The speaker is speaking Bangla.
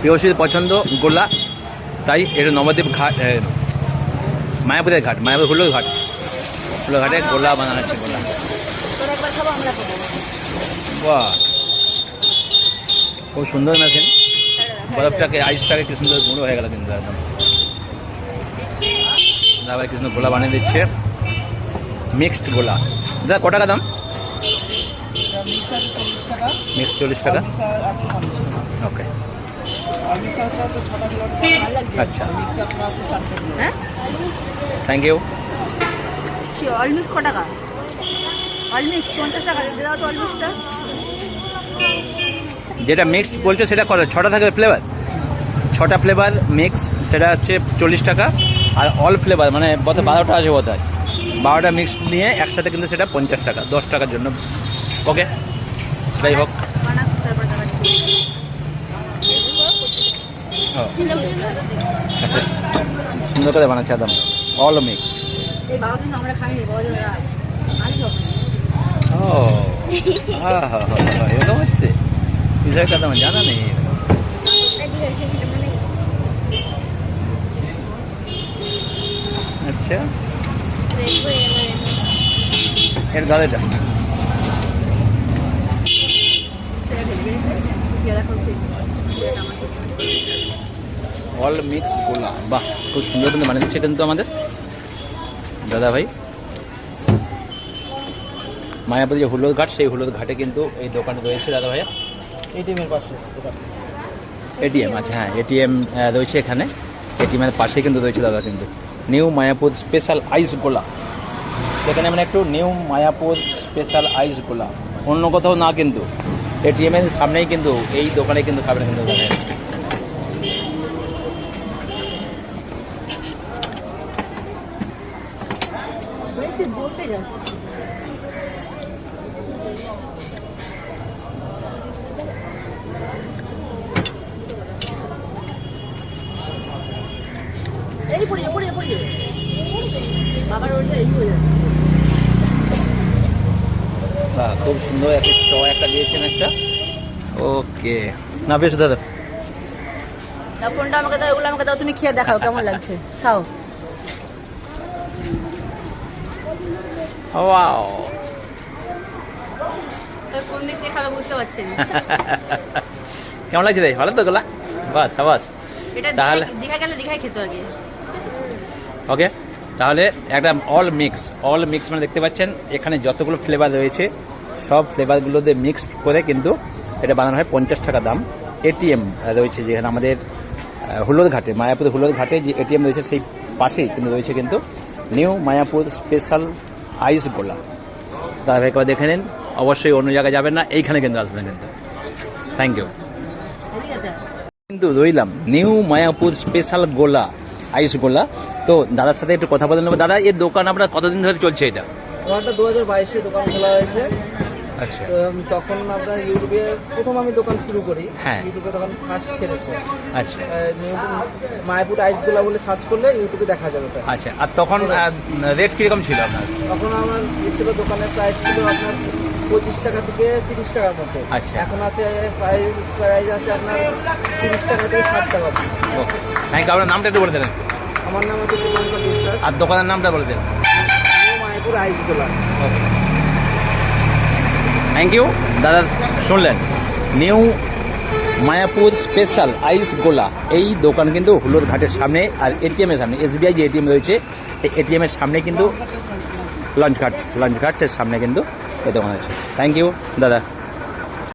প্রিয়সীর পছন্দ গোলা তাই এটা নবদ্বীপ ঘাট মায়াপুরের ঘাট, মায়াপুর হলো ঘাট। হলো ঘাটে গোলা বানানো আছে গোলা বাহ! খুব সুন্দর মেশিন। বরফটাকে, আইসটাকে কি সুন্দর গুঁড়ো হয়ে গেল কিন্তু একদম। দাদা কি সুন্দর গোলা বানিয়ে দিচ্ছে। মিক্সড গোলা দাদা ক টাকা দাম মিক্সার চল্লিশ টাকা। ওকে। আচ্ছা। হ্যাঁ? থ্যাংক ইউ সে অল মিক্স ক টাকা? অল মিক্স পঞ্চাশ টাকা। দাও তো অল যেটা মিক্সড বলছো সেটা কত ছটা থাকবে ফ্লেভার ছটা ফ্লেভার মিক্স সেটা হচ্ছে চল্লিশ টাকা। আর অল ফ্লেভার মানে কত বারোটা আছে বোধ হয় বারোটা মিক্স নিয়ে একসাথে কিন্তু সেটা পঞ্চাশ টাকা দশ টাকার জন্য। ওকে যাই হোক। সুন্দর করে বানাচ্ছে একদম অল মিক্স ও এরকম হচ্ছে। বিষয়টা তো আমার জানা নেই। আচ্ছা। এর গাড়িটা অল মিক্স গোলা বাহ খুব সুন্দর কিন্তু বানিয়ে দিচ্ছে কিন্তু আমাদের। দাদা ভাই। মায়াপুর যে হুলোদ ঘাট সেই হুলোদ ঘাটে কিন্তু এই দোকান রয়েছে দাদা ভাইয়া। এটিএমের পাশে এটিএম আচ্ছা হ্যাঁ এটিএম রয়েছে এখানে। এটিএমের পাশে কিন্তু রয়েছে দাদা কিন্তু। নিউ মায়াপুর স্পেশাল আইস গোলা। এখানে মানে একটু নিউ মায়াপুর স্পেশাল আইস গোলা। অন্য কোথাও না কিন্তু। এটিএমের সামনেই কিন্তু এই দোকানে কিন্তু খাবেন কিন্তু বলতে এই বাবার ওটা এই হয়ে যাচ্ছে। বাহ, খুব সুন্দর একটা চ একটা দিয়েছেন একটা। ওকে না বেশ দাদা। ফোনটা আমাকে দাও এগুলো আমাকে দাও তুমি খেয়ে দেখাও কেমন লাগছে? খাও। ওয়াও কোন দিক দিয়ে খাবে বুঝতে পারছি কেমন লাগছে ভাই ভালো তো গোলা? বাস সাবাস। তাহলে- দীঘা- দীঘা গেলে দীঘায় খেতে আগে ওকে তাহলে একটা অল মিক্স অল মিক্স মানে দেখতে পাচ্ছেন এখানে যতগুলো ফ্লেভার রয়েছে সব ফ্লেভারগুলোতে মিক্সড করে কিন্তু এটা বানানো হয় পঞ্চাশ টাকা দাম। এটিএম রয়েছে যেখানে আমাদের হুলোদ ঘাটে মায়াপুর হুলোদ ঘাটে যে এটিএম রয়েছে সেই পাশেই কিন্তু রয়েছে কিন্তু নিউ মায়াপুর স্পেশাল আইস গোলা। দাদা একবার দেখে নিন। অবশ্যই অন্য জায়গায় যাবেন না, এইখানে কিন্তু আসবেন কিন্তু। থ্যাংক ইউ কিন্তু রইলাম নিউ মায়াপুর স্পেশাল গোলা, আইস গোলা। তো দাদার সাথে একটু কথা বলে নেব। দাদা, এর দোকান আপনার কতদিন ধরে চলছে এটা? দু হাজার বাইশে দোকান খোলা হয়েছে। তখন আপনার ইউটিউবে প্রথম আমি দোকান শুরু করি। হ্যাঁ। ইউটিউবে তখন ফার্স্ট ছেড়েছে আচ্ছা। মায়াপুর আইসগুলা বলে সার্চ করলে ইউটিউবে দেখা যাবে আচ্ছা আর তখন রেট কীরকম ছিল আপনার? তখন আমার ছিল দোকানের প্রাইস ছিল আপনার পঁচিশ টাকা থেকে তিরিশ টাকার মধ্যে আচ্ছা। এখন আছে প্রাইস প্রাইস আছে আপনার তিরিশ টাকা থেকে ষাট টাকা ওকে। থ্যাংক আপনার নামটা একটু বলে দেন। আমার নাম হচ্ছে বিশ্বাস। আর দোকানের নামটা বলে দেন। মায়াপুর আইসগুলা ওকে। থ্যাংক ইউ দাদা, শুনলেন। নিউ মায়াপুর স্পেশাল আইস গোলা। এই দোকান কিন্তু হুলোর ঘাটের সামনে আর এটিএমের সামনে এসবিআই যে এটিএম রয়েছে, সেই এটিএমের সামনে কিন্তু লঞ্চ ঘাট লঞ্চ ঘাটের সামনে কিন্তু এই দোকান আছে থ্যাংক ইউ দাদা।